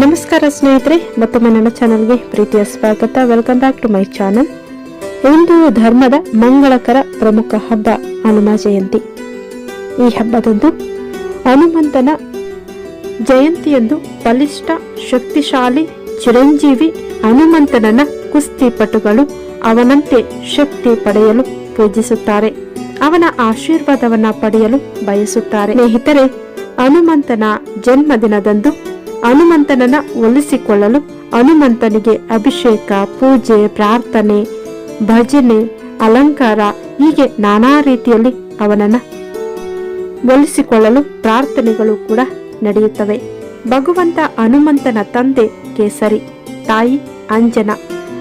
ನಮಸ್ಕಾರ ಸ್ನೇಹಿತರೆ ಮತ್ತೊಮ್ಮೆ ನನ್ನ ಚಾನಲ್ಗೆ ಪ್ರೀತಿಯ ಸ್ವಾಗತ. Welcome back to my channel Hindu ಧರ್ಮದ ಮಂಗಳಕರ ಪ್ರಮುಖ ಹಬ್ಬ ಹನುಮ ಜಯಂತಿ. ಈ ಹಬ್ಬದಂದು ಹನುಮಂತನ ಜಯಂತಿಯಂದು ಬಲಿಷ್ಠ, ಶಕ್ತಿಶಾಲಿ, ಚಿರಂಜೀವಿ ಹನುಮಂತನನ್ನ ಕುಸ್ತಿಪಟುಗಳು ಅವನಂತೆ ಶಕ್ತಿ ಪಡೆಯಲು ಪೂಜಿಸುತ್ತಾರೆ. ಅವನ ಆಶೀರ್ವಾದವನ್ನ ಪಡೆಯಲು ಬಯಸುತ್ತಾರೆ. ಸ್ನೇಹಿತರೆ, ಹನುಮಂತನ ಜನ್ಮದಿನದಂದು ಹನುಮಂತನನ್ನ ಒಲಿಸಿಕೊಳ್ಳಲು ಹನುಮಂತನಿಗೆ ಅಭಿಷೇಕ, ಪೂಜೆ, ಪ್ರಾರ್ಥನೆ, ಭಜನೆ, ಅಲಂಕಾರ, ಹೀಗೆ ನಾನಾ ರೀತಿಯಲ್ಲಿ ಅವನನ್ನ ಒಲಿಸಿಕೊಳ್ಳಲು ಪ್ರಾರ್ಥನೆಗಳು ಕೂಡ ನಡೆಯುತ್ತವೆ. ಭಗವಂತ ಹನುಮಂತನ ತಂದೆ ಕೇಸರಿ, ತಾಯಿ ಅಂಜನ.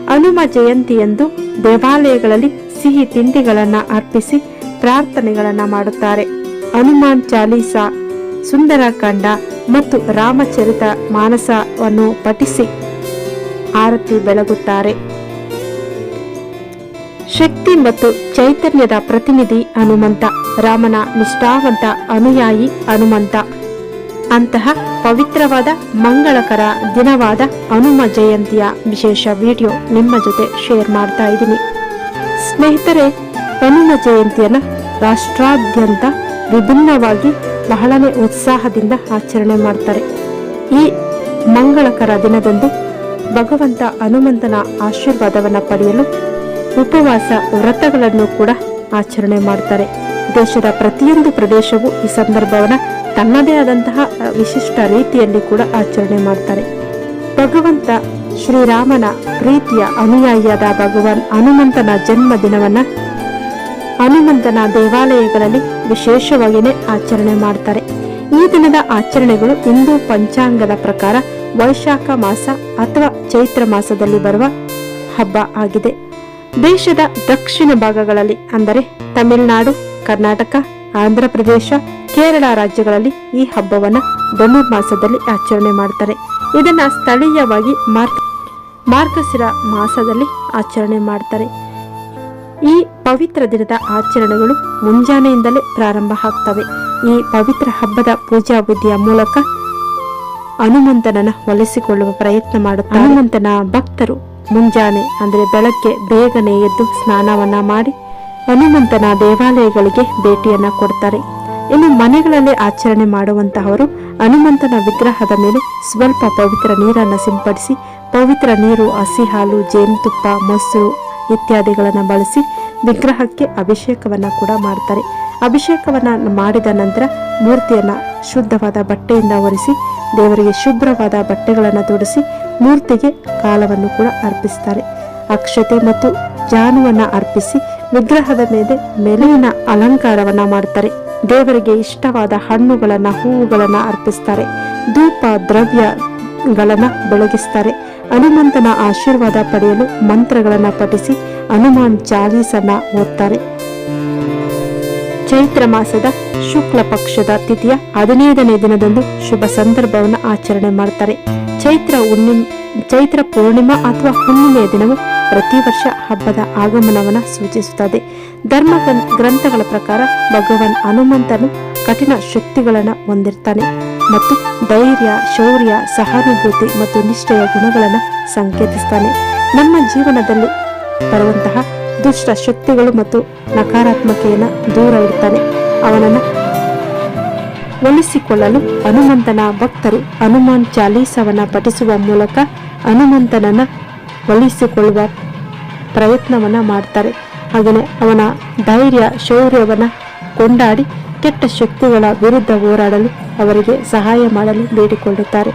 ಹನುಮ ಜಯಂತಿಯಂದು ದೇವಾಲಯಗಳಲ್ಲಿ ಸಿಹಿ ತಿಂಡಿಗಳನ್ನ ಅರ್ಪಿಸಿ ಪ್ರಾರ್ಥನೆಗಳನ್ನ ಮಾಡುತ್ತಾರೆ. ಹನುಮಾನ್ ಚಾಲೀಸ ಸುಂದರಕಾಂಡ ಮತ್ತು ರಾಮಚರಿತ ಮಾನಸವನ್ನು ಪಠಿಸಿ ಆರತಿ ಬೆಳಗುತ್ತಾರೆ. ಶಕ್ತಿ ಮತ್ತು ಚೈತನ್ಯದ ಪ್ರತಿನಿಧಿ ಹನುಮಂತ, ರಾಮನ ನಿಷ್ಠಾವಂತ ಅನುಯಾಯಿ ಹನುಮಂತ. ಅಂತಹ ಪವಿತ್ರವಾದ, ಮಂಗಳಕರ ದಿನವಾದ ಹನುಮ ಜಯಂತಿಯ ವಿಶೇಷ ವಿಡಿಯೋ ನಿಮ್ಮ ಜೊತೆ ಶೇರ್ ಮಾಡ್ತಾ ಇದ್ದೀನಿ. ಸ್ನೇಹಿತರೆ, ಹನುಮ ಜಯಂತಿಯನ್ನು ರಾಷ್ಟ್ರಾದ್ಯಂತ ವಿಭಿನ್ನವಾಗಿ ಬಹಳನೇ ಉತ್ಸಾಹದಿಂದ ಆಚರಣೆ ಮಾಡ್ತಾರೆ. ಈ ಮಂಗಳಕರ ದಿನದಂದು ಭಗವಂತ ಹನುಮಂತನ ಆಶೀರ್ವಾದವನ್ನ ಪಡೆಯಲು ಉಪವಾಸ ವ್ರತಗಳನ್ನು ಕೂಡ ಆಚರಣೆ ಮಾಡ್ತಾರೆ. ದೇಶದ ಪ್ರತಿಯೊಂದು ಪ್ರದೇಶವು ಈ ಸಂದರ್ಭವನ್ನು ತನ್ನದೇ ಆದಂತಹ ವಿಶಿಷ್ಟ ರೀತಿಯಲ್ಲಿ ಕೂಡ ಆಚರಣೆ ಮಾಡ್ತಾರೆ. ಭಗವಂತ ಶ್ರೀರಾಮನ ಪ್ರೀತಿಯ ಅನುಯಾಯಿಯಾದ ಭಗವಾನ್ ಹನುಮಂತನ ಜನ್ಮ ದಿನವನ್ನ ಹನುಮಂತನ ದೇವಾಲಯಗಳಲ್ಲಿ ವಿಶೇಷವಾಗಿಯೇ ಆಚರಣೆ ಮಾಡ್ತಾರೆ. ಈ ದಿನದ ಆಚರಣೆಗಳು ಹಿಂದೂ ಪಂಚಾಂಗದ ಪ್ರಕಾರ ವೈಶಾಖ ಮಾಸ ಅಥವಾ ಚೈತ್ರ ಮಾಸದಲ್ಲಿ ಬರುವ ಹಬ್ಬ ಆಗಿದೆ. ದೇಶದ ದಕ್ಷಿಣ ಭಾಗಗಳಲ್ಲಿ ಅಂದರೆ ತಮಿಳುನಾಡು, ಕರ್ನಾಟಕ, ಆಂಧ್ರ ಪ್ರದೇಶ, ಕೇರಳ ರಾಜ್ಯಗಳಲ್ಲಿ ಈ ಹಬ್ಬವನ್ನು ಧನುರ್ಮಾಸದಲ್ಲಿ ಆಚರಣೆ ಮಾಡ್ತಾರೆ. ಇದನ್ನು ಸ್ಥಳೀಯವಾಗಿ ಮಾರ್ಗ ಮಾರ್ಗಶಿರ ಮಾಸದಲ್ಲಿ ಆಚರಣೆ ಮಾಡ್ತಾರೆ. ಈ ಪವಿತ್ರ ದಿನದ ಆಚರಣೆಗಳು ಮುಂಜಾನೆಯಿಂದಲೇ ಪ್ರಾರಂಭ ಆಗ್ತವೆ. ಈ ಪವಿತ್ರ ಹಬ್ಬದ ಪೂಜಾ ವಿಧಿಯ ಮೂಲಕ ಹನುಮಂತನನ್ನ ಒಲಿಸಿಕೊಳ್ಳುವ ಪ್ರಯತ್ನ ಮಾಡುತ್ತಾರೆ. ಹನುಮಂತನ ಭಕ್ತರು ಮುಂಜಾನೆ, ಅಂದ್ರೆ ಬೆಳಗ್ಗೆ ಬೇಗನೆ ಎದ್ದು ಸ್ನಾನವನ್ನ ಮಾಡಿ ಹನುಮಂತನ ದೇವಾಲಯಗಳಿಗೆ ಭೇಟಿಯನ್ನ ಕೊಡ್ತಾರೆ. ಇನ್ನು ಮನೆಗಳಲ್ಲಿ ಆಚರಣೆ ಮಾಡುವಂತಹವರು ಹನುಮಂತನ ವಿಗ್ರಹದ ಮೇಲೆ ಸ್ವಲ್ಪ ಪವಿತ್ರ ನೀರನ್ನು ಸಿಂಪಡಿಸಿ, ಪವಿತ್ರ ನೀರು ಹಸಿ ಹಾಲು, ಜೇನುತುಪ್ಪ, ಮೊಸರು ಇತ್ಯಾದಿಗಳನ್ನು ಬಳಸಿ ವಿಗ್ರಹಕ್ಕೆ ಅಭಿಷೇಕವನ್ನ ಕೂಡ ಮಾಡ್ತಾರೆ. ಅಭಿಷೇಕವನ್ನ ಮಾಡಿದ ನಂತರ ಮೂರ್ತಿಯನ್ನ ಶುದ್ಧವಾದ ಬಟ್ಟೆಯಿಂದ ಒರೆಸಿ, ದೇವರಿಗೆ ಶುಭ್ರವಾದ ಬಟ್ಟೆಗಳನ್ನು ತೊಡಿಸಿ ಮೂರ್ತಿಗೆ ಕಾಲವನ್ನು ಕೂಡ ಅರ್ಪಿಸ್ತಾರೆ. ಅಕ್ಷತೆ ಮತ್ತು ಜಾನುವನ್ನ ಅರ್ಪಿಸಿ ವಿಗ್ರಹದ ಮೇಲೆ ಮೆಲೆಯಿನ ಅಲಂಕಾರವನ್ನ ಮಾಡ್ತಾರೆ. ದೇವರಿಗೆ ಇಷ್ಟವಾದ ಹಣ್ಣುಗಳನ್ನು, ಹೂವುಗಳನ್ನು ಅರ್ಪಿಸ್ತಾರೆ. ಧೂಪ ದ್ರವ್ಯಗಳನ್ನ ಬೆಳಗಿಸ್ತಾರೆ. ಹನುಮಂತನ ಆಶೀರ್ವಾದ ಪಡೆಯಲು ಮಂತ್ರಗಳನ್ನ ಪಠಿಸಿ ಹನುಮಾನ್ ಚಾಲೀಸನ್ನ ಓದ್ತಾರೆ. ಚೈತ್ರ ಮಾಸದ ಶುಕ್ಲ ಪಕ್ಷದ ತಿಥಿಯ ಹದಿನೈದನೇ ದಿನದಂದು ಶುಭ ಸಂದರ್ಭವನ್ನು ಆಚರಣೆ ಮಾಡ್ತಾರೆ. ಚೈತ್ರ ಹುಣ್ಣಿಮೆ, ಚೈತ್ರ ಪೂರ್ಣಿಮಾ ಅಥವಾ ಹುಣ್ಣಿಮೆಯ ದಿನವು ಪ್ರತಿ ವರ್ಷ ಹಬ್ಬದ ಆಗಮನವನ್ನ ಸೂಚಿಸುತ್ತದೆ. ಧರ್ಮ ಗ್ರಂಥಗಳ ಪ್ರಕಾರ ಭಗವಾನ್ ಹನುಮಂತನು ಕಠಿಣ ಶಕ್ತಿಗಳನ್ನ ಹೊಂದಿರ್ತಾನೆ. ಮತ್ತು ಧೈರ್ಯ, ಶೌರ್ಯ, ಸಹಾನುಭೂತಿ ಮತ್ತು ನಿಷ್ಠೆಯ ಗುಣಗಳನ್ನು ಸಂಕೇತಿಸ್ತಾನೆ. ನಮ್ಮ ಜೀವನದಲ್ಲಿ ಬರುವಂತಹ ದುಷ್ಟ ಶಕ್ತಿಗಳು ಮತ್ತು ನಕಾರಾತ್ಮಕೆಯನ್ನು ದೂರ ಇಡ್ತಾನೆ. ಅವನನ್ನು ಒಲಿಸಿಕೊಳ್ಳಲು ಹನುಮಂತನ ಭಕ್ತರು ಹನುಮಾನ್ ಚಾಲೀಸವನ್ನು ಪಠಿಸುವ ಮೂಲಕ ಹನುಮಂತನನ್ನು ಒಲಿಸಿಕೊಳ್ಳುವ ಪ್ರಯತ್ನವನ್ನ ಮಾಡ್ತಾರೆ. ಹಾಗೆಯೇ ಅವನ ಧೈರ್ಯ, ಶೌರ್ಯವನ್ನು ಕೊಂಡಾಡಿ ಕೆಟ್ಟ ಶಕ್ತಿಗಳ ವಿರುದ್ಧ ಹೋರಾಡಲು ಅವರಿಗೆ ಸಹಾಯ ಮಾಡಲು ಬೇಡಿಕೊಳ್ಳುತ್ತಾರೆ.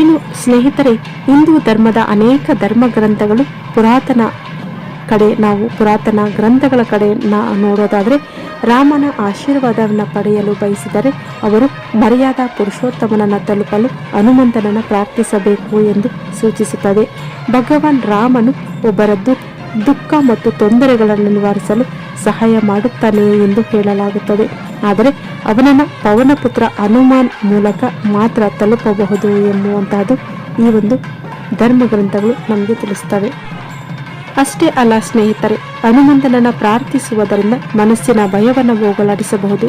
ಇನ್ನು ಸ್ನೇಹಿತರೆ, ಹಿಂದೂ ಧರ್ಮದ ಅನೇಕ ಧರ್ಮ ಗ್ರಂಥಗಳು ಪುರಾತನ ಕಡೆ, ನಾವು ಪುರಾತನ ಗ್ರಂಥಗಳ ಕಡೆ ನೋಡೋದಾದರೆ, ರಾಮನ ಆಶೀರ್ವಾದವನ್ನು ಪಡೆಯಲು ಬಯಸಿದರೆ ಅವರು ಮರ್ಯಾದ ಪುರುಷೋತ್ತಮನನ್ನು ತಲುಪಲು ಹನುಮಂತನನ್ನು ಪ್ರಾರ್ಥಿಸಬೇಕು ಎಂದು ಸೂಚಿಸುತ್ತದೆ. ಭಗವಾನ್ ರಾಮನು ಒಬ್ಬರ ದುಃಖ ಮತ್ತು ತೊಂದರೆಗಳನ್ನು ನಿವಾರಿಸಲು ಸಹಾಯ ಮಾಡುತ್ತಾನೆ ಎಂದು ಹೇಳಲಾಗುತ್ತದೆ. ಆದರೆ ಅವನನ್ನ ಪವನಪುತ್ರ ಹನುಮಾನ್ ಮೂಲಕ ಮಾತ್ರ ತಲುಪಬಹುದು ಎನ್ನುವಂತಹದ್ದು ಈ ಒಂದು ಧರ್ಮ ಗ್ರಂಥಗಳು ನಮಗೆ ತಿಳಿಸ್ತವೆ. ಅಷ್ಟೇ ಅಲ್ಲ ಸ್ನೇಹಿತರೆ, ಹನುಮಂತನನ್ನು ಪ್ರಾರ್ಥಿಸುವುದರಿಂದ ಮನಸ್ಸಿನ ಭಯವನ್ನು ಹೋಗಲಾಡಿಸಬಹುದು.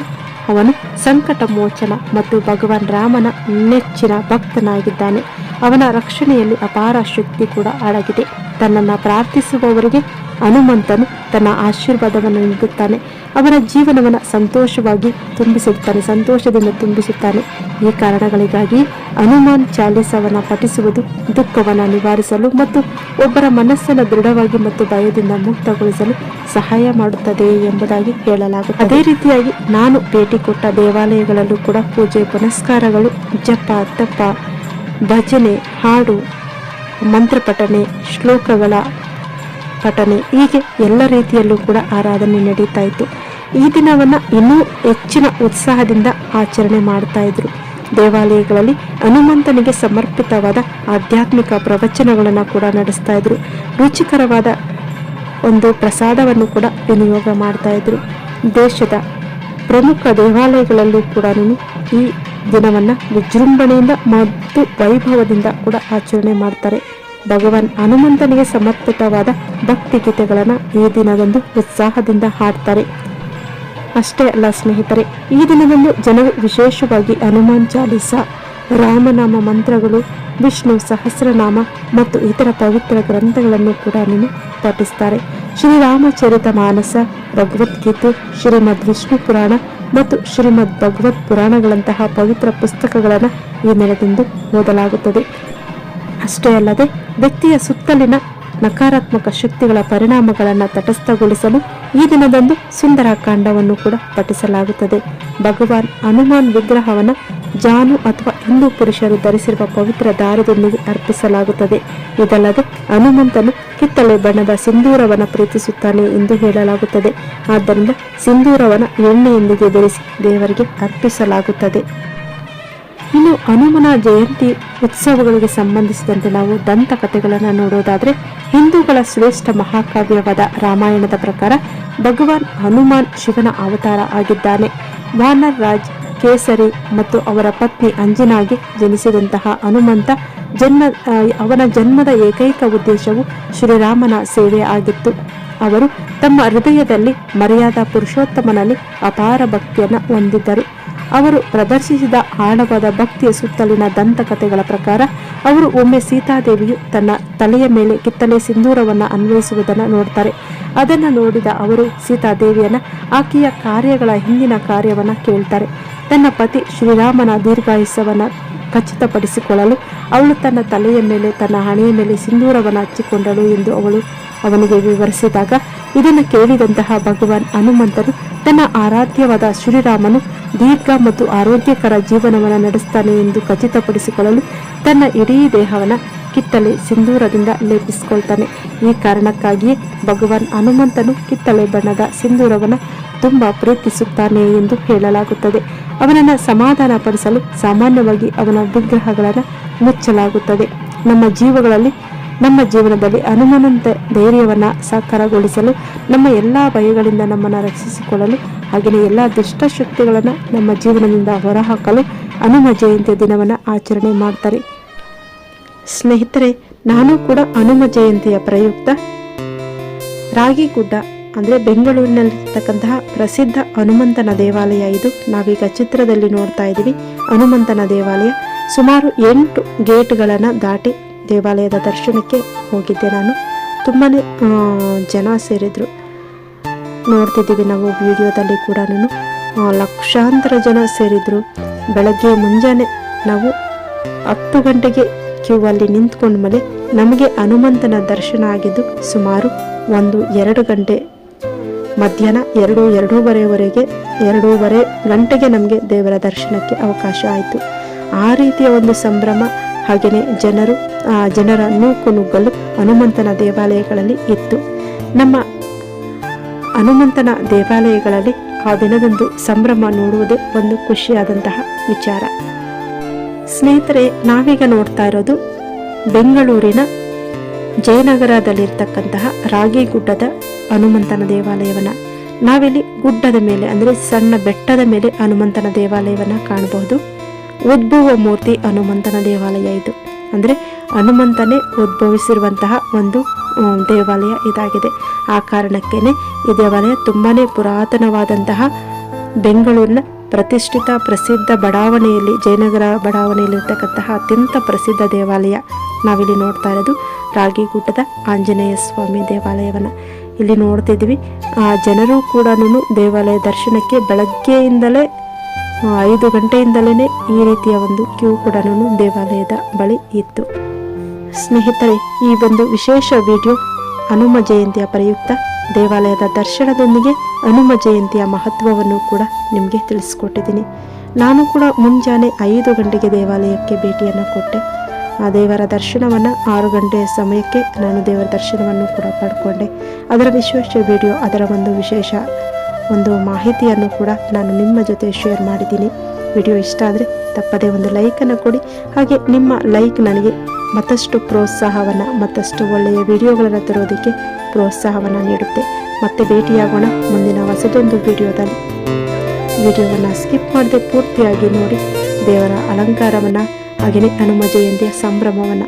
ಅವನು ಸಂಕಟ ಮೋಚನ ಮತ್ತು ಭಗವಾನ್ ರಾಮನ ನೆಚ್ಚಿನ ಭಕ್ತನಾಗಿದ್ದಾನೆ. ಅವನ ರಕ್ಷಣೆಯಲ್ಲಿ ಅಪಾರ ಶಕ್ತಿ ಕೂಡ ಅಡಗಿದೆ. ತನ್ನನ್ನು ಪ್ರಾರ್ಥಿಸುವವರಿಗೆ ಹನುಮಂತನು ತನ್ನ ಆಶೀರ್ವಾದವನ್ನು ನೀಡುತ್ತಾನೆ. ಅವನ ಜೀವನವನ್ನು ಸಂತೋಷವಾಗಿ ತುಂಬಿಸುತ್ತಾನೆ, ಸಂತೋಷದಿಂದ ತುಂಬಿಸುತ್ತಾನೆ. ಈ ಕಾರಣಗಳಿಗಾಗಿ ಹನುಮಾನ್ ಚಾಲೀಸವನ್ನು ಪಠಿಸುವುದು ದುಃಖವನ್ನು ನಿವಾರಿಸಲು ಮತ್ತು ಒಬ್ಬರ ಮನಸ್ಸನ್ನು ದೃಢವಾಗಿ ಮತ್ತು ಭಯದಿಂದ ಮುಕ್ತಗೊಳಿಸಲು ಸಹಾಯ ಮಾಡುತ್ತದೆ ಎಂಬುದಾಗಿ ಹೇಳಲಾಗುತ್ತದೆ. ಅದೇ ರೀತಿಯಾಗಿ ನಾನು ಭೇಟಿ ಕೊಟ್ಟ ದೇವಾಲಯಗಳಲ್ಲೂ ಕೂಡ ಪೂಜೆ, ಪುನಸ್ಕಾರಗಳು, ಜಪ, ತಪ, ಭಜನೆ, ಹಾಡು ಮಂತ್ರಪಠನೆ ಶ್ಲೋಕಗಳ ಪಠನೆ. ಹೀಗೆ ಎಲ್ಲ ರೀತಿಯಲ್ಲೂ ಕೂಡ ಆರಾಧನೆ ನಡೀತಾ ಇತ್ತು. ಈ ದಿನವನ್ನು ಇನ್ನೂ ಹೆಚ್ಚಿನ ಉತ್ಸಾಹದಿಂದ ಆಚರಣೆ ಮಾಡ್ತಾ ಇದ್ರು. ದೇವಾಲಯಗಳಲ್ಲಿ ಹನುಮಂತನಿಗೆ ಸಮರ್ಪಿತವಾದ ಆಧ್ಯಾತ್ಮಿಕ ಪ್ರವಚನಗಳನ್ನು ಕೂಡ ನಡೆಸ್ತಾ ಇದ್ರು. ರುಚಿಕರವಾದ ಒಂದು ಪ್ರಸಾದವನ್ನು ಕೂಡ ವಿನಿಯೋಗ ಮಾಡ್ತಾ ಇದ್ರು. ದೇಶದ ಪ್ರಮುಖ ದೇವಾಲಯಗಳಲ್ಲೂ ಕೂಡ ಈ ದಿನವನ್ನು ವಿಜೃಂಭಣೆಯಿಂದ ಮತ್ತು ವೈಭವದಿಂದ ಕೂಡ ಆಚರಣೆ ಮಾಡ್ತಾರೆ. ಭಗವಾನ್ ಹನುಮಂತನಿಗೆ ಸಮರ್ಪಿತವಾದ ಭಕ್ತಿ ಗೀತೆಗಳನ್ನು ಈ ದಿನದಂದು ಉತ್ಸಾಹದಿಂದ ಹಾಡ್ತಾರೆ. ಅಷ್ಟೇ ಅಲ್ಲ ಸ್ನೇಹಿತರೆ, ಈ ದಿನದಂದು ಜನರು ವಿಶೇಷವಾಗಿ ಹನುಮಾನ್ ಚಾಲಿಸ, ರಾಮನಾಮ ಮಂತ್ರಗಳು, ವಿಷ್ಣು ಸಹಸ್ರನಾಮ ಮತ್ತು ಇತರ ಪವಿತ್ರ ಗ್ರಂಥಗಳನ್ನು ಕೂಡ ನೀನು ಪಠಿಸ್ತಾರೆ ಶ್ರೀರಾಮಚರಿತ ಮಾನಸ ಭಗವದ್ಗೀತೆ ಶ್ರೀಮದ್ ವಿಷ್ಣು ಪುರಾಣ ಮತ್ತು ಶ್ರೀಮದ್ ಭಗವತ್ ಪುರಾಣಗಳಂತಹ ಪವಿತ್ರ ಪುಸ್ತಕಗಳನ್ನು ಈ ನೆಲದಿಂದ ಓದಲಾಗುತ್ತದೆ. ಅಷ್ಟೇ ಅಲ್ಲದೆ ವ್ಯಕ್ತಿಯ ಸುತ್ತಲಿನ ನಕಾರಾತ್ಮಕ ಶಕ್ತಿಗಳ ಪರಿಣಾಮಗಳನ್ನು ತಟಸ್ಥಗೊಳಿಸಲು ಈ ದಿನದಂದು ಸುಂದರ ಕಾಂಡವನ್ನು ಕೂಡ ಪಠಿಸಲಾಗುತ್ತದೆ. ಭಗವಾನ್ ಹನುಮಾನ್ ವಿಗ್ರಹವನ್ನು ಜಾನು ಅಥವಾ ಹಿಂದೂ ಪುರುಷರು ಧರಿಸಿರುವ ಪವಿತ್ರ ದಾರದೊಂದಿಗೆ ಅರ್ಪಿಸಲಾಗುತ್ತದೆ. ಇದಲ್ಲದೆ ಹನುಮಂತನು ಕಿತ್ತಳೆ ಬಣ್ಣದ ಸಿಂಧೂರವನ್ನು ಪ್ರೀತಿಸುತ್ತಾನೆ ಎಂದು ಹೇಳಲಾಗುತ್ತದೆ. ಆದ್ದರಿಂದ ಸಿಂಧೂರವನ್ನು ಎಣ್ಣೆಯೊಂದಿಗೆ ಬೆರೆಸಿ ದೇವರಿಗೆ ಅರ್ಪಿಸಲಾಗುತ್ತದೆ. ಇನ್ನು ಹನುಮನ ಜಯಂತಿ ಉತ್ಸವಗಳಿಗೆ ಸಂಬಂಧಿಸಿದಂತೆ ನಾವು ದಂತಕಥೆಗಳನ್ನು ನೋಡೋದಾದರೆ ಹಿಂದೂಗಳ ಶ್ರೇಷ್ಠ ಮಹಾಕಾವ್ಯವಾದ ರಾಮಾಯಣದ ಪ್ರಕಾರ ಭಗವಾನ್ ಹನುಮಾನ್ ಶಿವನ ಅವತಾರ ಆಗಿದ್ದಾನೆ. ವಾನರ್ ರಾಜ್, ಕೇಸರಿ ಮತ್ತು ಅವರ ಪತ್ನಿ ಅಂಜನಾಗೆ ಜನಿಸಿದಂತಹ ಹನುಮಂತ ಜನ್ಮ ಅವನ ಜನ್ಮದ ಏಕೈಕ ಉದ್ದೇಶವು ಶ್ರೀರಾಮನ ಸೇವೆ ಆಗಿತ್ತು. ಅವರು ತಮ್ಮ ಹೃದಯದಲ್ಲಿ ಮರ್ಯಾದ ಪುರುಷೋತ್ತಮನಲ್ಲಿ ಅಪಾರ ಭಕ್ತಿಯನ್ನು ಹೊಂದಿದ್ದರು. ಅವರು ಪ್ರದರ್ಶಿಸಿದ ಆಳವಾದ ಭಕ್ತಿಯ ಸುತ್ತಲಿನ ದಂತಕಥೆಗಳ ಪ್ರಕಾರ ಅವರು ಒಮ್ಮೆ ಸೀತಾದೇವಿಯು ತನ್ನ ತಲೆಯ ಮೇಲೆ ಕಿತ್ತಲೆ ಸಿಂಧೂರವನ್ನು ಅನ್ವಯಿಸುವುದನ್ನು ನೋಡ್ತಾರೆ. ಅದನ್ನು ನೋಡಿದ ಅವರು ಸೀತಾದೇವಿಯನ್ನ ಆಕೆಯ ಕಾರ್ಯಗಳ ಹಿಂದಿನ ಕಾರ್ಯವನ್ನು ಕೇಳ್ತಾರೆ. ತನ್ನ ಪತಿ ಶ್ರೀರಾಮನ ದೀರ್ಘಾಯುಷ್ಯವನ್ನು ಖಚಿತಪಡಿಸಿಕೊಳ್ಳಲು ಅವಳು ತನ್ನ ತಲೆಯ ಮೇಲೆ, ತನ್ನ ಹಣೆಯ ಮೇಲೆ ಸಿಂಧೂರವನ್ನು ಹಚ್ಚಿಕೊಂಡಳು ಎಂದು ಅವಳು ಅವನಿಗೆ ವಿವರಿಸಿದಾಗ, ಇದನ್ನು ಕೇಳಿದಂತಹ ಭಗವಾನ್ ಹನುಮಂತನು ತನ್ನ ಆರಾಧ್ಯವಾದ ಶ್ರೀರಾಮನು ದೀರ್ಘ ಮತ್ತು ಆರೋಗ್ಯಕರ ಜೀವನವನ್ನು ನಡೆಸ್ತಾನೆ ಎಂದು ಖಚಿತಪಡಿಸಿಕೊಳ್ಳಲು ತನ್ನ ಇಡೀ ದೇಹವನ್ನು ಕಿತ್ತಳೆ ಸಿಂಧೂರದಿಂದ ಲೇಪಿಸಿಕೊಳ್ತಾನೆ. ಈ ಕಾರಣಕ್ಕಾಗಿಯೇ ಭಗವಾನ್ ಹನುಮಂತನು ಕಿತ್ತಳೆ ಬಣ್ಣದ ಸಿಂಧೂರವನ್ನು ತುಂಬ ಪ್ರೀತಿಸುತ್ತಾನೆ ಎಂದು ಹೇಳಲಾಗುತ್ತದೆ. ಅವನನ್ನು ಸಮಾಧಾನಪಡಿಸಲು ಸಾಮಾನ್ಯವಾಗಿ ಅವನ ವಿಗ್ರಹಗಳನ್ನು ಮುಚ್ಚಲಾಗುತ್ತದೆ. ನಮ್ಮ ಜೀವಗಳಲ್ಲಿ ನಮ್ಮ ಜೀವನದಲ್ಲಿ ಹನುಮನಂತ ಧೈರ್ಯವನ್ನು ಸಾಕಾರಗೊಳಿಸಲು, ನಮ್ಮ ಎಲ್ಲ ಭಯಗಳಿಂದ ನಮ್ಮನ್ನು ರಕ್ಷಿಸಿಕೊಳ್ಳಲು, ಹಾಗೆಯೇ ಎಲ್ಲ ದುಷ್ಟಶಕ್ತಿಗಳನ್ನು ನಮ್ಮ ಜೀವನದಿಂದ ಹೊರಹಾಕಲು ಹನುಮ ಜಯಂತಿ ದಿನವನ್ನು ಆಚರಣೆ ಮಾಡ್ತಾರೆ. ಸ್ನೇಹಿತರೆ, ನಾನು ಕೂಡ ಹನುಮ ಜಯಂತಿಯ ಪ್ರಯುಕ್ತ. ರಾಗಿಗುಡ್ಡ ಅಂದರೆ ಬೆಂಗಳೂರಿನಲ್ಲಿರ್ತಕ್ಕಂತಹ ಪ್ರಸಿದ್ಧ ಹನುಮಂತನ ದೇವಾಲಯ ಇದು. ನಾವೀಗ ಚಿತ್ರದಲ್ಲಿ ನೋಡ್ತಾ ಇದ್ದೀವಿ. ಹನುಮಂತನ ದೇವಾಲಯ. ಸುಮಾರು ಎಂಟು ಗೇಟ್ಗಳನ್ನು ದಾಟಿ ದೇವಾಲಯದ ದರ್ಶನಕ್ಕೆ ಹೋಗಿದ್ದೆ ನಾನು. ತುಂಬಾ ಜನ ಸೇರಿದ್ರು. ನೋಡ್ತಿದ್ದೀವಿ ನಾವು ವಿಡಿಯೋದಲ್ಲಿ ಕೂಡ ನಾನು. ಲಕ್ಷಾಂತರ ಜನ ಸೇರಿದ್ರು. ಬೆಳಗ್ಗೆ ಮುಂಜಾನೆ ನಾವು ಹತ್ತು ಗಂಟೆಗೆ ಕ್ಯೂ ಅಲ್ಲಿ ನಿಂತ್ಕೊಂಡ ಮೇಲೆ ನಮಗೆ ಹನುಮಂತನ ದರ್ಶನ ಆಗಿದ್ದು ಸುಮಾರು ಒಂದು ಎರಡು ಗಂಟೆ ಮಧ್ಯಾಹ್ನ ಎರಡು, ಎರಡೂವರೆವರೆಗೆ, ಎರಡೂವರೆ ಗಂಟೆಗೆ ನಮಗೆ ದೇವರ ದರ್ಶನಕ್ಕೆ ಅವಕಾಶ ಆಯಿತು. ಆ ರೀತಿಯ ಒಂದು ಸಂಭ್ರಮ ಹಾಗೆಯೇ ಜನರು, ಆ, ಜನರ ನೂಕು ನುಗ್ಗಲು ಹನುಮಂತನ ದೇವಾಲಯಗಳಲ್ಲಿ ಇತ್ತು. ನಮ್ಮ ಹನುಮಂತನ ದೇವಾಲಯಗಳಲ್ಲಿ ಆ ದಿನದಂದು ಸಂಭ್ರಮ ನೋಡುವುದೇ ಒಂದು ಖುಷಿಯಾದಂತಹ ವಿಚಾರ. ಸ್ನೇಹಿತರೆ, ನಾವೀಗ ನೋಡ್ತಾ ಇರೋದು ಬೆಂಗಳೂರಿನ ಜಯನಗರದಲ್ಲಿರ್ತಕ್ಕಂತಹ ರಾಗಿಗುಡ್ಡದ ಹನುಮಂತನ ದೇವಾಲಯವನ್ನ. ನಾವಿಲ್ಲಿ ಗುಡ್ಡದ ಮೇಲೆ, ಅಂದರೆ ಸಣ್ಣ ಬೆಟ್ಟದ ಮೇಲೆ ಹನುಮಂತನ ದೇವಾಲಯವನ್ನ ಕಾಣಬಹುದು. ಉದ್ಭವ ಮೂರ್ತಿ ಹನುಮಂತನ ದೇವಾಲಯ ಇದು. ಅಂದರೆ ಹನುಮಂತನೇ ಉದ್ಭವಿಸಿರುವಂತಹ ಒಂದು ದೇವಾಲಯ ಇದಾಗಿದೆ. ಆ ಕಾರಣಕ್ಕೇನೆ ಈ ದೇವಾಲಯ ತುಂಬಾನೇ ಪುರಾತನವಾದಂತಹ ಬೆಂಗಳೂರಿನ ಪ್ರತಿಷ್ಠಿತ ಪ್ರಸಿದ್ಧ ಬಡಾವಣೆಯಲ್ಲಿ, ಜಯನಗರ ಬಡಾವಣೆಯಲ್ಲಿರ್ತಕ್ಕಂತಹ ಅತ್ಯಂತ ಪ್ರಸಿದ್ಧ ದೇವಾಲಯ ನಾವಿಲ್ಲಿ ನೋಡ್ತಾ ಇರೋದು ರಾಗಿಗೂಟದ ಆಂಜನೇಯ ಸ್ವಾಮಿ ದೇವಾಲಯವನ್ನು. ಇಲ್ಲಿ ನೋಡ್ತಿದ್ವಿ. ಆ, ಜನರು ಕೂಡ ದೇವಾಲಯ ದರ್ಶನಕ್ಕೆ ಬೆಳಗ್ಗೆಯಿಂದಲೇ ಐದು ಗಂಟೆಯಿಂದಲೇ ಈ ರೀತಿಯ ಒಂದು ಕ್ಯೂ ಕೂಡ ದೇವಾಲಯದ ಬಳಿ ಇತ್ತು. ಸ್ನೇಹಿತರೆ, ಈ ಒಂದು ವಿಶೇಷ ವಿಡಿಯೋ ಹನುಮ ಜಯಂತಿಯ ಪ್ರಯುಕ್ತ. ದೇವಾಲಯದ ದರ್ಶನದೊಂದಿಗೆ ಹನುಮ ಜಯಂತಿಯ ಮಹತ್ವವನ್ನು ಕೂಡ ನಿಮಗೆ ತಿಳಿಸ್ಕೊಟ್ಟಿದ್ದೀನಿ. ನಾನು ಕೂಡ ಮುಂಜಾನೆ ಐದು ಗಂಟೆಗೆ ದೇವಾಲಯಕ್ಕೆ ಭೇಟಿಯನ್ನು ಕೊಟ್ಟೆ. ಆ ದೇವರ ದರ್ಶನವನ್ನು ಆರು ಗಂಟೆಯ ಸಮಯಕ್ಕೆ ನಾನು ದೇವರ ದರ್ಶನವನ್ನು ಕೂಡ ಪಡ್ಕೊಂಡೆ. ಅದರ ವಿಶೇಷ ವಿಡಿಯೋ ಅದರ ಒಂದು ವಿಶೇಷ ಒಂದು ಮಾಹಿತಿಯನ್ನು ಕೂಡ ನಾನು ನಿಮ್ಮ ಜೊತೆ ಶೇರ್ ಮಾಡಿದ್ದೀನಿ. ವಿಡಿಯೋ ಇಷ್ಟ ಆದರೆ ತಪ್ಪದೇ ಒಂದು ಲೈಕನ್ನು ಕೊಡಿ. ಹಾಗೆ ನಿಮ್ಮ ಲೈಕ್ ನನಗೆ ಮತ್ತಷ್ಟು ಪ್ರೋತ್ಸಾಹವನ್ನು, ಮತ್ತಷ್ಟು ಒಳ್ಳೆಯ ವಿಡಿಯೋಗಳನ್ನು ತರೋದಕ್ಕೆ ಪ್ರೋತ್ಸಾಹವನ್ನು ನೀಡುತ್ತೆ. ಮತ್ತೆ ಭೇಟಿಯಾಗೋಣ ಮುಂದಿನ ಹೊಸದೊಂದು ವಿಡಿಯೋದಲ್ಲಿ ವಿಡಿಯೋವನ್ನು ಸ್ಕಿಪ್ ಮಾಡದೆ ಪೂರ್ತಿಯಾಗಿ ನೋಡಿ ದೇವರ ಅಲಂಕಾರವನ್ನು ಹಾಗೆಯೇ ಹನುಮ ಜಯಂತಿಯ ಸಂಭ್ರಮವನ್ನು